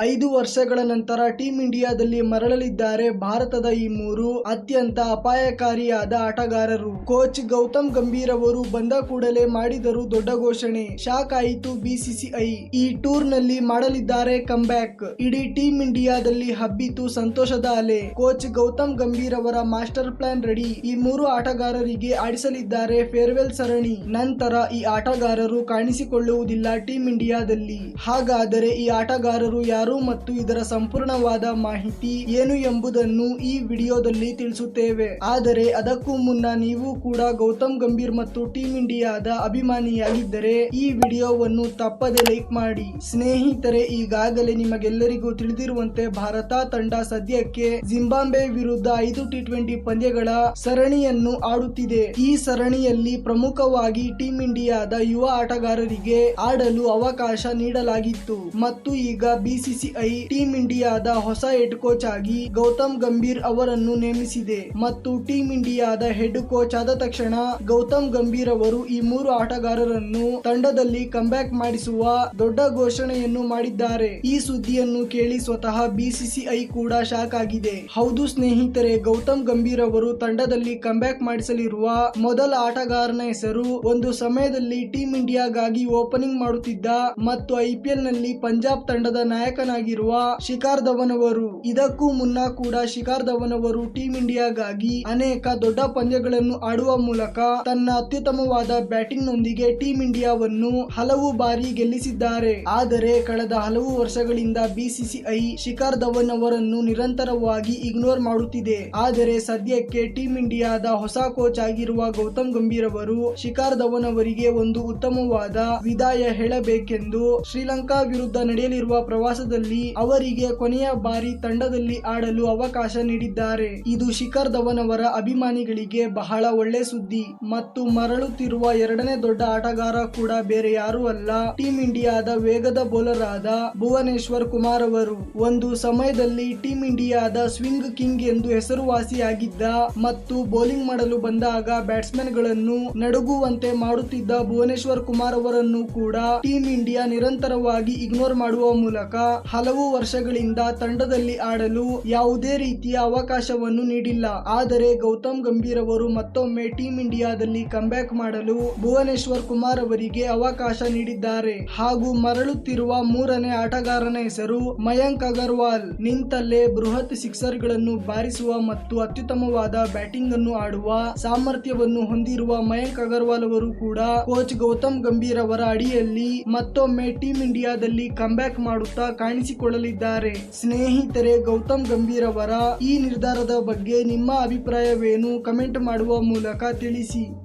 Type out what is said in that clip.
ಐದು ವರ್ಷಗಳ ನಂತರ ಟೀಂ ಇಂಡಿಯಾದಲ್ಲಿ ಮರಳಲಿದ್ದಾರೆ. ಭಾರತದ ಈ ಮೂರು ಅತ್ಯಂತ ಅಪಾಯಕಾರಿಯಾದ ಆಟಗಾರರು. ಕೋಚ್ ಗೌತಮ್ ಗಂಭೀರ್ ಅವರು ಬಂದ ಕೂಡಲೇ ಮಾಡಿದರು ದೊಡ್ಡ ಘೋಷಣೆ. ಶಾಕ್ ಆಯಿತು ಬಿಸಿಸಿಐ. ಈ ಟೂರ್ನಲ್ಲಿ ಮಾಡಲಿದ್ದಾರೆ ಬ್ಯಾಕ್ ಇಡೀ ಟೀಂ ಇಂಡಿಯಾದಲ್ಲಿ ಹಬ್ಬಿತು ಸಂತೋಷದ ಅಲೆ. ಕೋಚ್ ಗೌತಮ್ ಗಂಭೀರ್ ಅವರ ಮಾಸ್ಟರ್ ಪ್ಲಾನ್ ರೆಡಿ. ಈ ಮೂರು ಆಟಗಾರರಿಗೆ ಆಡಿಸಲಿದ್ದಾರೆ ಫೇರ್ವೆಲ್ ಸರಣಿ. ನಂತರ ಈ ಆಟಗಾರರು ಕಾಣಿಸಿಕೊಳ್ಳುವುದಿಲ್ಲ ಟೀಂ ಇಂಡಿಯಾದಲ್ಲಿ. ಹಾಗಾದರೆ ಈ ಆಟಗಾರರು ಯಾರು? ಮತ್ತು ಇದರ ಸಂಪೂರ್ಣವಾದ ಮಾಹಿತಿ ಏನು ಎಂಬುದನ್ನು ಈ ವಿಡಿಯೋದಲ್ಲಿ ತಿಳಿಸುತ್ತೇವೆ. ಆದರೆ ಅದಕ್ಕೂ ಮುನ್ನ ನೀವು ಕೂಡ ಗೌತಮ್ ಗಂಭೀರ್ ಮತ್ತು ಟೀಂ ಇಂಡಿಯಾದ ಅಭಿಮಾನಿಯಾಗಿದ್ದರೆ ಈ ವಿಡಿಯೋವನ್ನು ತಪ್ಪದೆ ಲೈಕ್ ಮಾಡಿ. ಸ್ನೇಹಿತರೆ, ಈಗಾಗಲೇ ನಿಮಗೆಲ್ಲರಿಗೂ ತಿಳಿದಿರುವಂತೆ ಭಾರತ ತಂಡ ಸದ್ಯಕ್ಕೆ ಜಿಂಬಾಬ್ವೆ ವಿರುದ್ಧ ಐದು ಟಿ ಟ್ವೆಂಟಿ ಪಂದ್ಯಗಳ ಸರಣಿಯನ್ನು ಆಡುತ್ತಿದೆ. ಈ ಸರಣಿಯಲ್ಲಿ ಪ್ರಮುಖವಾಗಿ ಟೀಂ ಇಂಡಿಯಾದ ಯುವ ಆಟಗಾರರಿಗೆ ಆಡಲು ಅವಕಾಶ ನೀಡಲಾಗಿತ್ತು. ಮತ್ತು ಈಗ ಬಿಸಿಸಿಐ ಟೀಂ ಇಂಡಿಯಾದ ಹೊಸ ಹೆಡ್ ಕೋಚ್ ಆಗಿ ಗೌತಮ್ ಗಂಭೀರ್ ಅವರನ್ನು ನೇಮಿಸಿದೆ. ಮತ್ತು ಟೀಂ ಇಂಡಿಯಾದ ಹೆಡ್ ಕೋಚ್ ಆದ ತಕ್ಷಣ ಗೌತಮ್ ಗಂಭೀರ್ ಅವರು ಈ ಮೂರು ಆಟಗಾರರನ್ನು ತಂಡದಲ್ಲಿ ಕಂಬ್ಯಾಕ್ ಮಾಡಿಸುವ ದೊಡ್ಡ ಘೋಷಣೆಯನ್ನು ಮಾಡಿದ್ದಾರೆ. ಈ ಸುದ್ದಿಯನ್ನು ಕೇಳಿ ಸ್ವತಃ ಬಿಸಿಸಿಐ ಕೂಡ ಶಾಕ್ ಆಗಿದೆ. ಹೌದು ಸ್ನೇಹಿತರೆ, ಗೌತಮ್ ಗಂಭೀರ್ ಅವರು ತಂಡದಲ್ಲಿ ಕಂಬ್ಯಾಕ್ ಮಾಡಿಸಲಿರುವ ಮೊದಲ ಆಟಗಾರನ ಹೆಸರು ಒಂದು ಸಮಯದಲ್ಲಿ ಟೀಂ ಇಂಡಿಯಾಗಾಗಿ ಓಪನಿಂಗ್ ಮಾಡುತ್ತಿದ್ದ ಮತ್ತು ಐಪಿಎಲ್ನಲ್ಲಿ ಪಂಜಾಬ್ ತಂಡದ ನಾಯಕನಾಗಿರುವ ಶಿಖಾರ್ ಧವನ್ ಅವರು ಇದಕ್ಕೂ ಮುನ್ನ ಕೂಡ ಶಿಖಾರ್ ಧವನ್ ಅವರು ಟೀಂ ಇಂಡಿಯಾಗಾಗಿ ಅನೇಕ ದೊಡ್ಡ ಪಂದ್ಯಗಳನ್ನು ಆಡುವ ಮೂಲಕ ತನ್ನ ಅತ್ಯುತ್ತಮವಾದ ಬ್ಯಾಟಿಂಗ್ ನೊಂದಿಗೆ ಟೀಂ ಇಂಡಿಯಾವನ್ನು ಹಲವು ಬಾರಿ ಗೆಲ್ಲಿಸಿದ್ದಾರೆ. ಆದರೆ ಕಳೆದ ಹಲವು ವರ್ಷಗಳಿಂದ ಬಿಸಿಸಿಐ ಶಿಖರ್ ಧವನ್ ಅವರನ್ನು ನಿರಂತರವಾಗಿ ಇಗ್ನೋರ್ ಮಾಡುತ್ತಿದೆ. ಆದರೆ ಸದ್ಯಕ್ಕೆ ಟೀಂ ಇಂಡಿಯಾದ ಹೊಸ ಕೋಚ್ ಆಗಿರುವ ಗೌತಮ್ ಗಂಭೀರ್ ಅವರು ಶಿಖಾರ್ ಧವನ್ ಅವರಿಗೆ ಒಂದು ಉತ್ತಮವಾದ ವಿದಾಯ ಹೇಳಬೇಕೆಂದು ಶ್ರೀಲಂಕಾ ವಿರುದ್ಧ ನಡೆಯಲಿರುವ ಪ್ರವಾಸದಲ್ಲಿ ಅವರಿಗೆ ಕೊನೆಯ ಬಾರಿ ತಂಡದಲ್ಲಿ ಆಡಲು ಅವಕಾಶ ನೀಡಿದ್ದಾರೆ. ಇದು ಶಿಖರ್ ಧವನ್ ಅವರ ಅಭಿಮಾನಿಗಳಿಗೆ ಬಹಳ ಒಳ್ಳೆ ಸುದ್ದಿ. ಮತ್ತು ಮರಳುತ್ತಿರುವ ಎರಡನೇ ದೊಡ್ಡ ಆಟಗಾರ ಕೂಡ ಬೇರೆ ಯಾರು ಅಲ್ಲ, ಟೀಂ ಇಂಡಿಯಾದ ವೇಗದ ಬೌಲರ್ ಆದ ಭುವನೇಶ್ವರ್ ಕುಮಾರ್ ಅವರು. ಒಂದು ಸಮಯದಲ್ಲಿ ಟೀಂ ಇಂಡಿಯಾದ ಸ್ವಿಂಗ್ ಕಿಂಗ್ ಎಂದು ಹೆಸರುವಾಸಿಯಾಗಿದ್ದ ಮತ್ತು ಬೌಲಿಂಗ್ ಮಾಡಲು ಬಂದಾಗ ಬ್ಯಾಟ್ಸ್ಮನ್ಗಳನ್ನು ನಡುಗುವಂತೆ ಮಾಡುತ್ತಿದ್ದ ಭುವನೇಶ್ವರ್ ಕುಮಾರ್ ಅವರನ್ನು ಕೂಡ ಟೀಂ ಇಂಡಿಯಾ ನಿರಂತರವಾಗಿ ಇಗ್ನೋರ್ ಮಾಡುವ ಮೂಲಕ ಹಲವು ವರ್ಷಗಳಿಂದ ತಂಡದಲ್ಲಿ ಆಡಲು ಯಾವುದೇ ರೀತಿಯ ಅವಕಾಶವನ್ನು ನೀಡಿಲ್ಲ. ಆದರೆ ಗೌತಮ್ ಗಂಭೀರ್ ಅವರು ಮತ್ತೊಮ್ಮೆ ಟೀಂ ಇಂಡಿಯಾದಲ್ಲಿ ಕಂಬ್ಯಾಕ್ ಮಾಡಲು ಭುವನೇಶ್ವರ್ ಕುಮಾರ್ ಅವರಿಗೆ ಅವಕಾಶ ನೀಡಿದ್ದಾರೆ. ಹಾಗೂ ಮರಳುತ್ತಿರುವ ಮೂರನೇ ಆಟಗಾರನ ಹೆಸರು ಮಯಾಂಕ್ ಅಗರ್ವಾಲ್. ನಿಂತಲ್ಲೇ ಬೃಹತ್ ಸಿಕ್ಸರ್ಗಳನ್ನು ಬಾರಿಸುವ ಮತ್ತು ಅತ್ಯುತ್ತಮವಾದ ಬ್ಯಾಟಿಂಗ್ ಅನ್ನು ಆಡುವ ಸಾಮರ್ಥ್ಯವನ್ನು ಹೊಂದಿರುವ ಮಯಾಂಕ್ ಅಗರ್ವಾಲ್ ಅವರು ಕೂಡ ಕೋಚ್ ಗೌತಮ್ ಗಂಭೀರ್ ಅವರ ಅಡಿಯಲ್ಲಿ ಮತ್ತೊಮ್ಮೆ ಟೀಂ ಇಂಡಿಯಾದಲ್ಲಿ ಕಂಬ್ಯಾಕ್ ಮಾಡುತ್ತಾ ಕಾಣಿಸಿಕೊಳ್ಳಲಿದ್ದಾರೆ. ಸ್ನೇಹಿತರೆ ಗೌತಮ್ ಗಂಭೀರ್ ಅವರ ಈ ನಿರ್ಧಾರದ ಬಗ್ಗೆ ನಿಮ್ಮ ಅಭಿಪ್ರಾಯವೇನು? ಕಮೆಂಟ್ ಮಾಡುವ ಮೂಲಕ ತಿಳಿಸಿ.